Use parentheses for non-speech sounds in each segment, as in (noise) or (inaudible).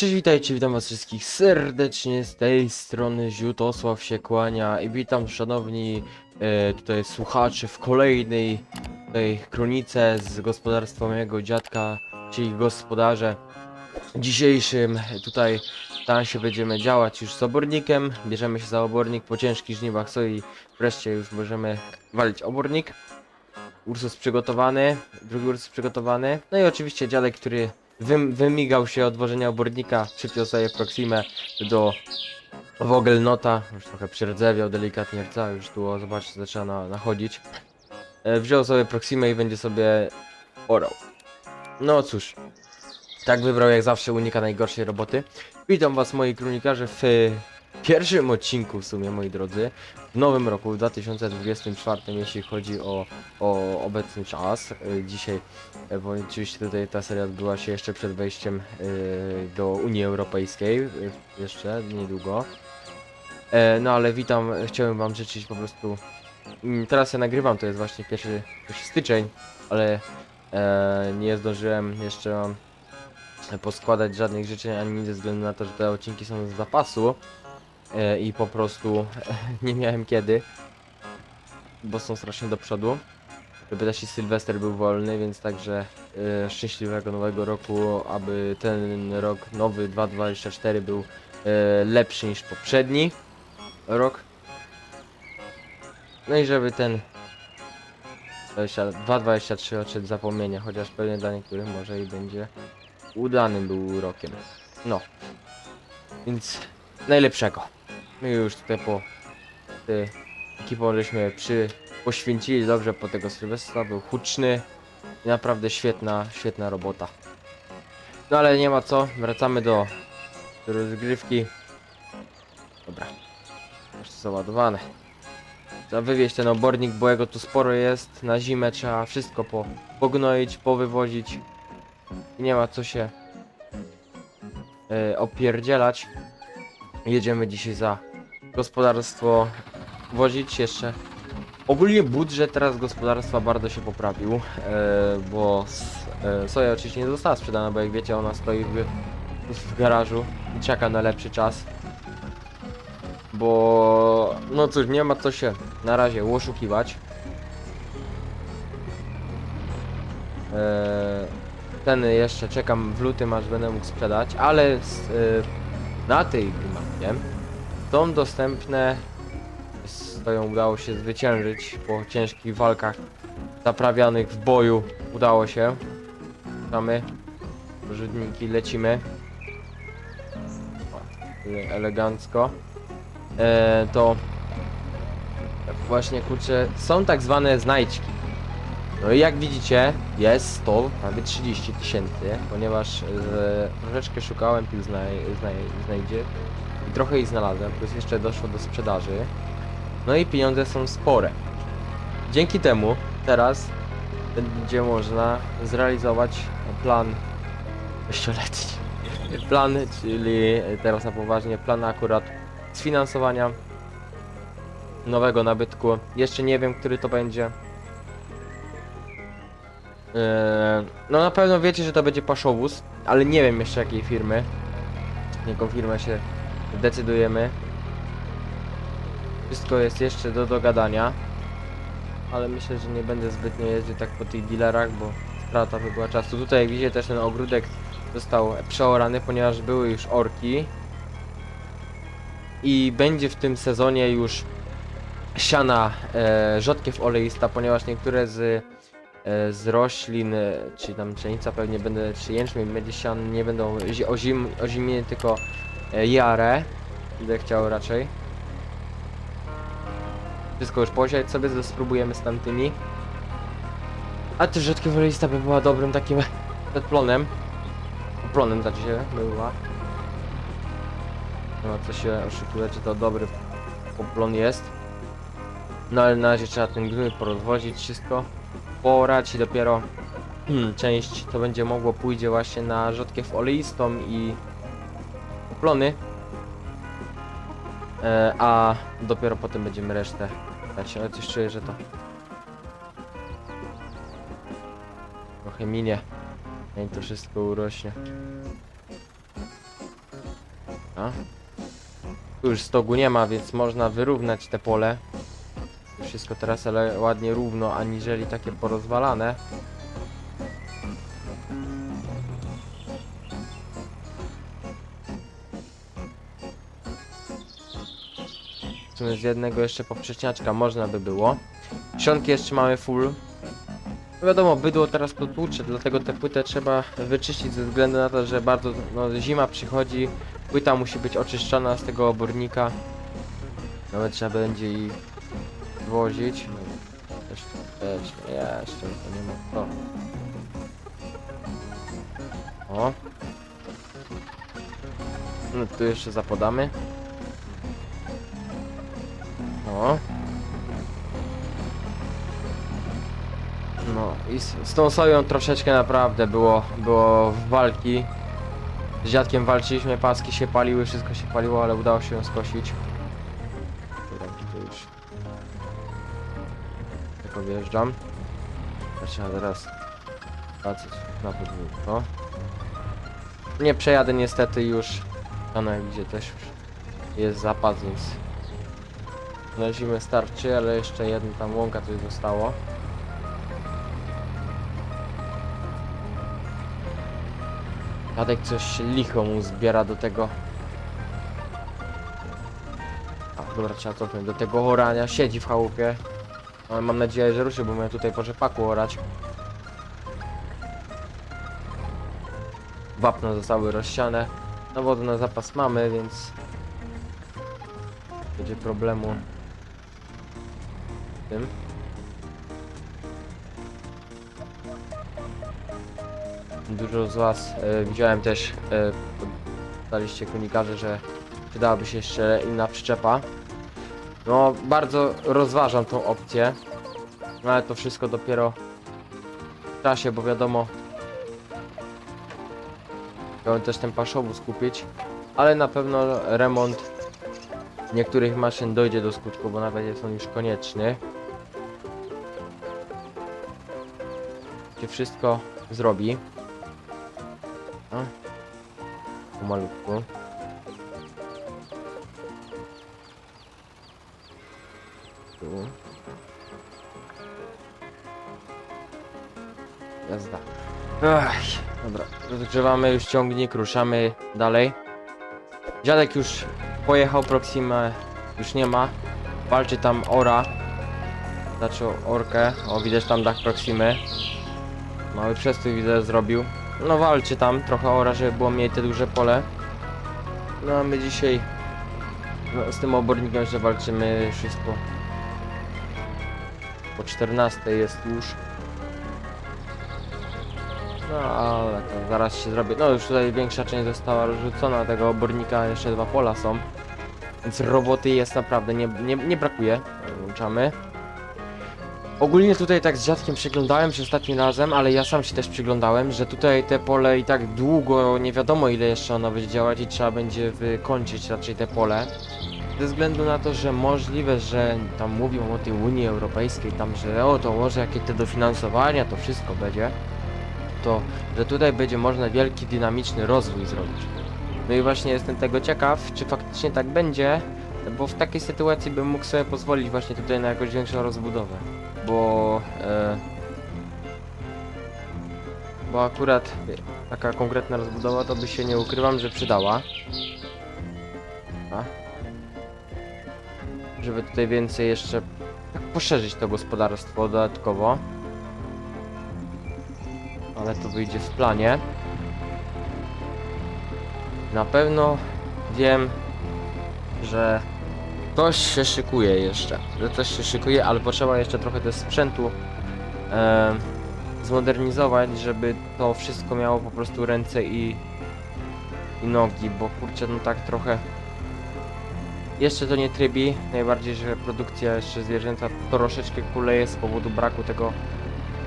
Cześć, witajcie, witam was wszystkich serdecznie z tej strony Ziutosław się kłania i witam szanowni e, tutaj słuchacze w kolejnej tej kronice z gospodarstwa mojego dziadka, czyli gospodarze. Dzisiejszym tutaj się będziemy działać już z obornikiem, bierzemy się za obornik po ciężkich żniwach soi, wreszcie już możemy walić obornik. Ursus przygotowany, drugi Ursus przygotowany, no i oczywiście dziadek, który wym, wymigał się od wożenia obornika, przypiął sobie Proximę do Wogelnota, już trochę przyrdzewiał delikatnie rca, już tu o, zobaczcie, zaczyna na, nachodzić. E, wziął sobie Proximę i będzie sobie orał. No cóż, tak wybrał jak zawsze, unika najgorszej roboty. Witam was moi kronikarze w pierwszym odcinku w sumie, moi drodzy, w nowym roku, w 2024, jeśli chodzi o, o obecny czas. E, Dzisiaj E, Bo oczywiście tutaj ta seria odbyła się jeszcze przed wejściem y, do Unii Europejskiej, y, jeszcze niedługo. E, no ale witam, chciałem wam życzyć po prostu... Mm, Teraz ja nagrywam, to jest właśnie pierwszy, pierwszy styczeń, ale e, nie zdążyłem jeszcze poskładać żadnych życzeń, ani ze względu na to, że te odcinki są z zapasu e, i po prostu (laughs) nie miałem kiedy, bo są strasznie do przodu też i Sylwester był wolny, więc także e, szczęśliwego nowego roku, aby ten rok nowy 2024 był e, lepszy niż poprzedni rok. No i żeby ten 20 2023 odszedł zapomnienia, chociaż pewnie dla niektórych może i będzie udanym był rokiem. No. Więc najlepszego. My już tutaj po ty, ekipą żeśmy przy poświęcili dobrze po tego Sylwestra, był huczny i naprawdę świetna, świetna robota. No ale nie ma co, wracamy do, do rozgrywki. Dobra, już załadowane. Trzeba wywieźć ten obornik, bo jego tu sporo jest. Na zimę trzeba wszystko po, pognoić, powywozić. I nie ma co się e, opierdzielać. Jedziemy dzisiaj za gospodarstwo wozić jeszcze Ogólnie budżet teraz gospodarstwa bardzo się poprawił, e, bo e, soja oczywiście nie została sprzedana, bo jak wiecie ona stoi w, w garażu i czeka na lepszy czas. Bo no cóż, nie ma co się na razie oszukiwać. E, ten jeszcze czekam w lutym aż będę mógł sprzedać, ale e, na tej mapie są dostępne swoją udało się zwyciężyć po ciężkich walkach zaprawianych w boju. Udało się. Mamy rzutniki, lecimy. Elegancko. E, to właśnie kurczę, są tak zwane znajdźki. No i jak widzicie, jest to prawie 30 tysięcy, ponieważ e, troszeczkę szukałem tych znaj, znaj, znajdzie i trochę ich znalazłem, plus jeszcze doszło do sprzedaży. No i pieniądze są spore. Dzięki temu teraz będzie można zrealizować plan sześcioletni. Plan, czyli teraz na poważnie, plan akurat sfinansowania nowego nabytku. Jeszcze nie wiem, który to będzie. Eee, No na pewno wiecie, że to będzie paszowóz, ale nie wiem jeszcze jakiej firmy. Jaką firmę się decydujemy. Wszystko jest jeszcze do dogadania. Ale myślę, że nie będę zbytnio jeździł tak po tych dealerach, bo strata by była czasu. Tutaj jak widzicie też ten ogródek został przeorany, ponieważ były już orki. I będzie w tym sezonie już siana e, rzodkiew oleista, ponieważ niektóre z, e, z roślin, e, czy tam pszenica pewnie będę, czy jęczmień będzie sian, nie będą zi- ozim, ozimienie, tylko e, jarę. Będę chciał raczej. Wszystko już posiać sobie, spróbujemy z tamtymi. A też rzadkie wolista by była dobrym takim (laughs) plonem. Plonem znaczy się była. No co się oszukiwać, że to dobry poplon jest. No ale na razie trzeba ten gnój porozwozić wszystko. Porać i dopiero hmm, część to będzie mogło pójdzie właśnie na rzodkiew oleistą i plony. E, a dopiero potem będziemy resztę dać, ale coś czuję, że to trochę minie, zanim to wszystko urośnie. A? Tu już stogu nie ma, więc można wyrównać te pole. Wszystko teraz ale ładnie równo, aniżeli takie porozwalane. Z jednego jeszcze poprzeczniaczka można by było. Sionki jeszcze mamy full. No wiadomo, bydło teraz potłucze, dlatego tę płytę trzeba wyczyścić ze względu na to, że bardzo no, zima przychodzi. Płyta musi być oczyszczona z tego obornika. Nawet trzeba będzie i wozić. No, jeszcze, jeszcze, jeszcze, to nie ma to. O. No tu jeszcze zapodamy. O. No i z, z tą soją troszeczkę naprawdę było, było walki. Z dziadkiem walczyliśmy, paski się paliły, wszystko się paliło, ale udało się ją skosić. Tak objeżdżam. Trzeba teraz wracać na podwórko. Nie przejadę niestety już. Kanał gdzie też już jest zapas, więc na zimę starczy, ale jeszcze jedna tam łąka coś zostało. Tadek coś licho mu zbiera do tego. A, dobra, trzeba cofnąć do tego orania. Siedzi w chałupie. Ale mam nadzieję, że ruszy, bo miał tutaj po rzepaku orać. Wapno zostały rozsiane. No wody na zapas mamy, więc będzie problemu tym. Dużo z Was e, widziałem też, e, daliście kronikarze, że przydałaby się jeszcze inna przyczepa. No, bardzo rozważam tą opcję, no, ale to wszystko dopiero w czasie, bo wiadomo, chciałem też ten paszowóz kupić, ale na pewno remont niektórych maszyn dojdzie do skutku, bo nawet jest on już konieczny. Się wszystko zrobi. O. Pomalutku. Tu. Jazda. Dobra, rozgrzewamy już ciągnik, ruszamy dalej. Dziadek już pojechał, Proximę już nie ma. Walczy tam Ora. Zaczął orkę. O, widać tam dach Proximy. Mały przestój widzę zrobił. No walczy tam trochę ora, żeby było mniej te duże pole. No a my dzisiaj no, z tym obornikiem jeszcze walczymy wszystko. Po 14 jest już. No ale to zaraz się zrobi. No już tutaj większa część została rozrzucona tego obornika, jeszcze dwa pola są. Więc roboty jest naprawdę, nie, nie, nie brakuje. Włączamy. Ogólnie tutaj tak z dziadkiem przyglądałem się ostatnim razem, ale ja sam się też przyglądałem, że tutaj te pole i tak długo, nie wiadomo ile jeszcze ono będzie działać i trzeba będzie wykończyć raczej te pole. Ze względu na to, że możliwe, że tam mówią o tej Unii Europejskiej, tam, że o to może jakie te dofinansowania, to wszystko będzie, to że tutaj będzie można wielki, dynamiczny rozwój zrobić. No i właśnie jestem tego ciekaw, czy faktycznie tak będzie, bo w takiej sytuacji bym mógł sobie pozwolić właśnie tutaj na jakąś większą rozbudowę bo e, bo akurat taka konkretna rozbudowa to by się nie ukrywam, że przydała. A? Żeby tutaj więcej jeszcze tak poszerzyć to gospodarstwo dodatkowo. Ale to wyjdzie w planie. Na pewno wiem, że Coś się szykuje jeszcze, że coś się szykuje, ale potrzeba jeszcze trochę też sprzętu e, zmodernizować, żeby to wszystko miało po prostu ręce i, i nogi, bo kurczę, no tak trochę jeszcze to nie trybi, najbardziej, że produkcja jeszcze zwierzęta troszeczkę kuleje z powodu braku tego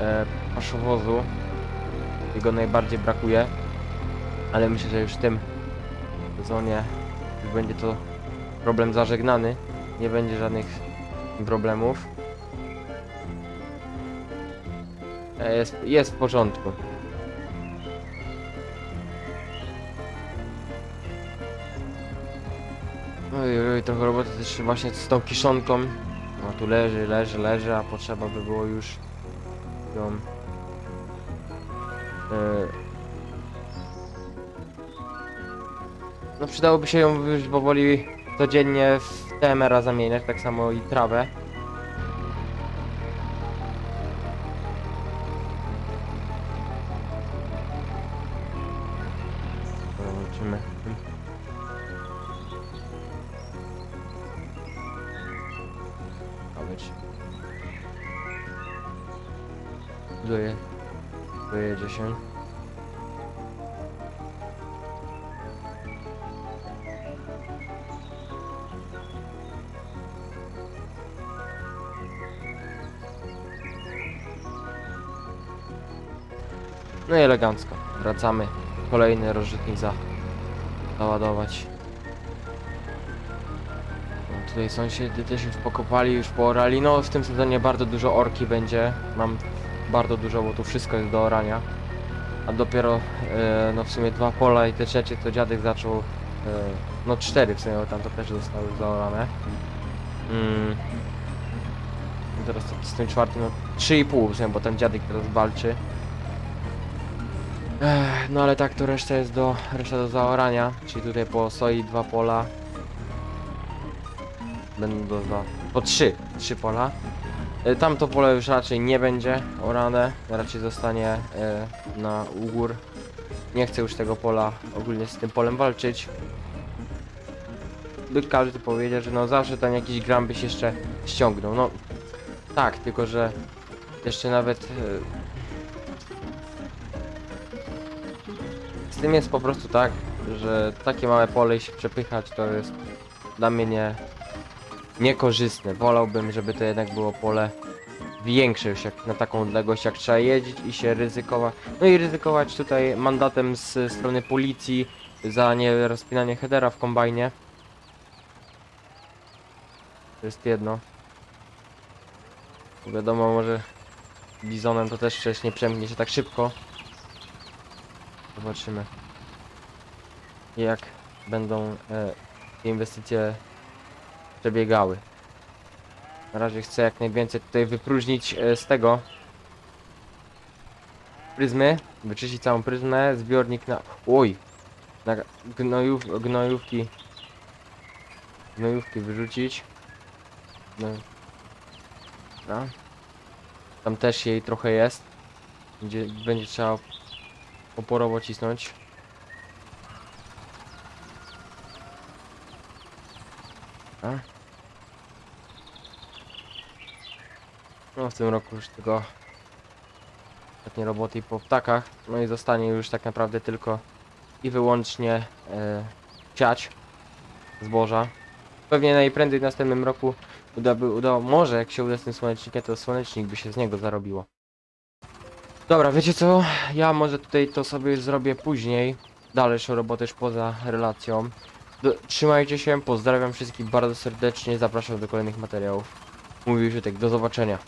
e, paszowozu, jego najbardziej brakuje, ale myślę, że już w tym sezonie będzie to problem zażegnany. Nie będzie żadnych problemów. E, Jest, jest w porządku. Oj, oj, trochę roboty też właśnie z tą kiszonką. No tu leży, leży, leży, a potrzeba by było już ją... E... No przydałoby się ją już powoli codziennie w TMR-a zamieniać, tak samo i trawę. Zobaczymy. Ma być. Dojedzie się. No i elegancko. Wracamy. Kolejny rozrzutnik za załadować. No, tutaj sąsiedzi też już pokopali, już poorali. No w tym sezonie bardzo dużo orki będzie. Mam bardzo dużo, bo tu wszystko jest do orania. A dopiero e, no w sumie dwa pola i te trzecie to dziadek zaczął. E, no cztery w sumie, bo tam to też zostały zaorane. Mm. I Teraz z tym czwartym, no trzy i pół w sumie, bo ten dziadek teraz walczy. Ech, no ale tak, to reszta jest do, reszta do zaorania, czyli tutaj po soi dwa pola. Będą do za, po trzy, trzy pola. E, Tamto pole już raczej nie będzie orane, raczej zostanie e, na ugór. Nie chcę już tego pola ogólnie z tym polem walczyć. By każdy powiedział, że no zawsze tam jakiś gram byś jeszcze ściągnął. No tak, tylko że jeszcze nawet e, Z tym jest po prostu tak, że takie małe pole się przepychać to jest dla mnie nie, niekorzystne. Wolałbym, żeby to jednak było pole większe już jak na taką odległość, jak trzeba jeździć i się ryzykować. No i ryzykować tutaj mandatem z strony policji za nie rozpinanie headera w kombajnie. To jest jedno. Wiadomo, może bizonem to też przecież nie przemknie się tak szybko. Zobaczymy jak będą e, te inwestycje przebiegały. Na razie chcę jak najwięcej tutaj wypróżnić e, z tego pryzmy, wyczyścić całą pryzmę, zbiornik na... Oj! Na gnojów, gnojówki gnojówki wyrzucić. No. Tam też jej trochę jest. Będzie, będzie trzeba oporowo cisnąć. A? No w tym roku już tylko ostatnie roboty po ptakach. No i zostanie już tak naprawdę tylko i wyłącznie e, siać zboża. Pewnie najprędzej w następnym roku uda, by, uda, może jak się uda z tym słonecznikiem, to słonecznik by się z niego zarobiło. Dobra, wiecie co? Ja może tutaj to sobie zrobię później. Dalszą robotę już poza relacją. Do, trzymajcie się, pozdrawiam wszystkich bardzo serdecznie, zapraszam do kolejnych materiałów. Mówił Żytek, do zobaczenia.